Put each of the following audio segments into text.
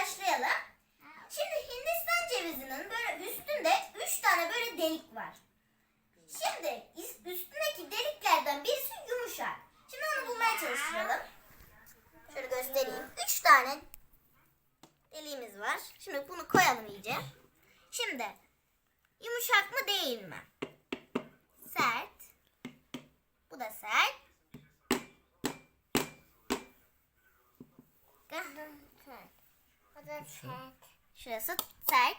başlayalım. Şimdi Hindistan cevizinin böyle üstünde 3 tane böyle delik var. Şimdi üstündeki deliklerden birisi yumuşak. Şimdi onu bulmaya çalışalım. Şöyle göstereyim. 3 tane deliğimiz var. Şimdi bunu koyalım iyice. Şimdi yumuşak mı değil mi? sert. Bu da sert. O da sert. Şurası sert.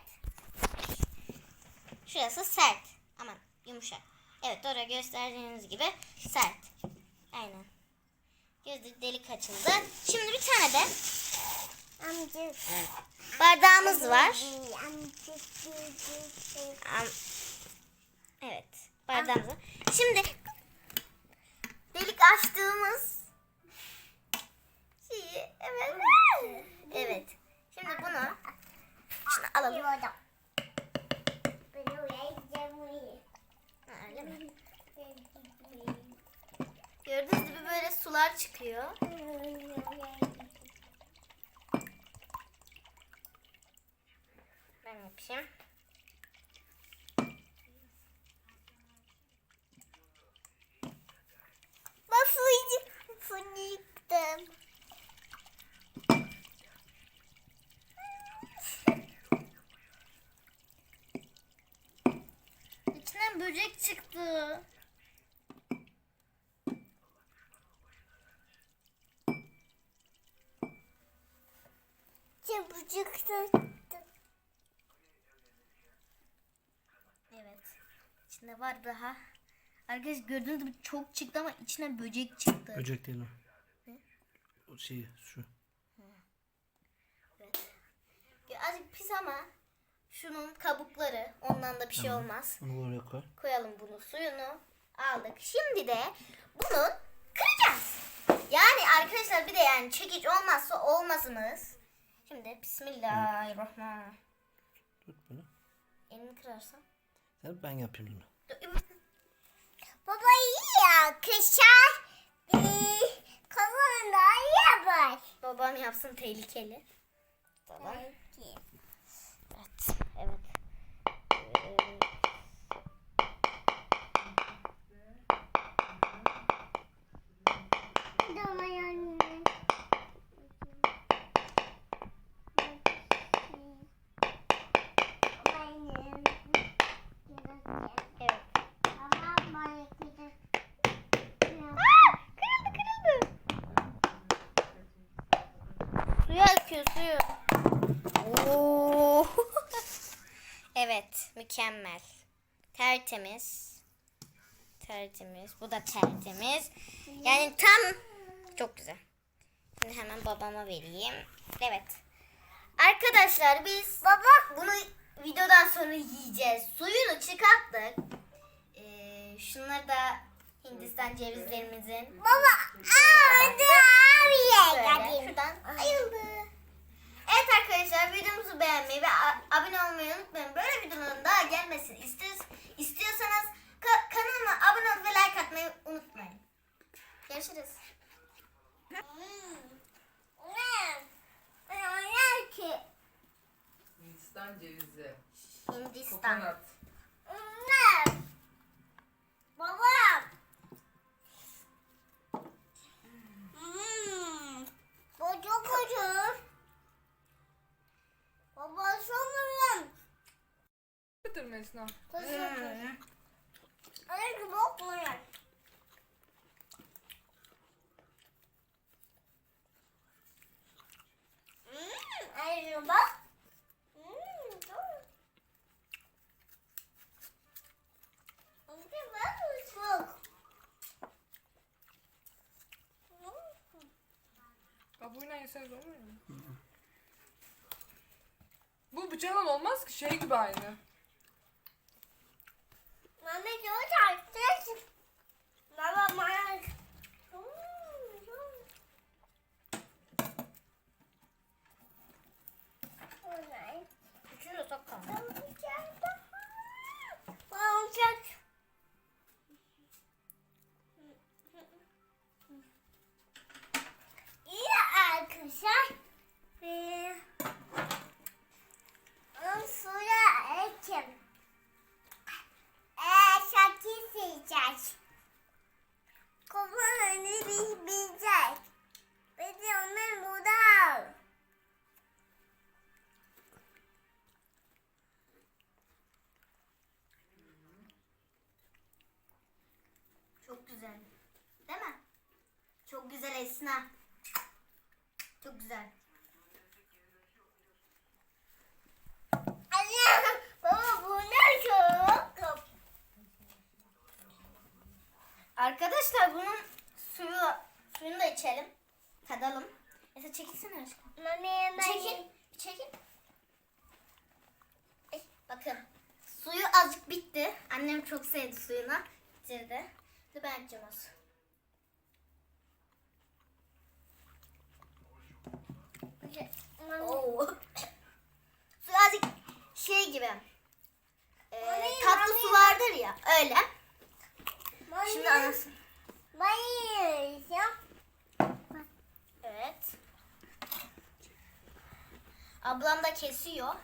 Şurası sert. Aman yumuşak. Evet orada gösterdiğiniz gibi sert. Aynen. Gözde delik açıldı. Şimdi bir tane de Amca. bardağımız var. Evet. Bardağımız var. Şimdi delik açtığımız şeyi evet. Evet. Şimdi bunu şunu alalım. Yoda. Ben oraya gideceğim. Ha, öyle mi? Gördüğünüz gibi böyle sular çıkıyor. Ben yapayım. Nasıl fındıktım? İçinden böcek çıktı. Çabucak Evet. İçinde var daha. Arkadaşlar gördüğünüz gibi çok çıktı ama içine böcek çıktı. Böcek değil o. Ne? O şey şu. Evet. Azıcık pis ama şunun kabukları ondan da bir şey olmaz. Onu oraya koy. Koyalım bunu suyunu aldık. Şimdi de bunu kıracağız. Yani arkadaşlar bir de yani çekiç olmazsa olmazımız. Şimdi bismillahirrahmanirrahim. Tut bunu. Elini kırarsam. Sen ben yapayım bunu. Baba iyi ya. Kışar. Ee, Kavanda yapar. Babam yapsın tehlikeli. Tamam. Peki. Evet. Evet. Suyu akıyor suyu. Oo. evet mükemmel. Tertemiz. Tertemiz. Bu da tertemiz. Yani tam çok güzel. Şimdi hemen babama vereyim. Evet. Arkadaşlar biz baba bunu videodan sonra yiyeceğiz. Suyunu çıkarttık. Ee, şunları da Hindistan cevizlerimizin Baba, aa, abiye şuradan ayıldı. Evet arkadaşlar videomuzu beğenmeyi ve abone olmayı unutmayın. Böyle videoların daha gelmesini istiyorsanız, istiyorsanız ka- kanalıma abone ol ve like atmayı unutmayın. Görüşürüz. Hindistan cevizi. Hindistan. Kokonat. Hmm. Öyle gibi olmuyor. Hmm, acı bak. Kabuğuyla yeseniz olmuyor mu? Bu bıçakla olmaz ki şey gibi aynı. Ve... Sonra ekim. Güzel. Değil mi? Çok güzel Esna. Çok güzel. Anne. Baba bu ne çok? Arkadaşlar bunun suyu suyunu da içelim. Tadalım. Mesela çekilsene aşkım. Mami ben. Çekil. Çekil. Eh, bakın. Suyu azıcık bitti. Annem çok sevdi suyunu. Bitirdi. Mami. Oo. Su azıcık şey gibi. Ee, Mami, tatlı mami. su vardır ya. Öyle. Mami. Şimdi anası. Mami. Evet. Ablam da kesiyor.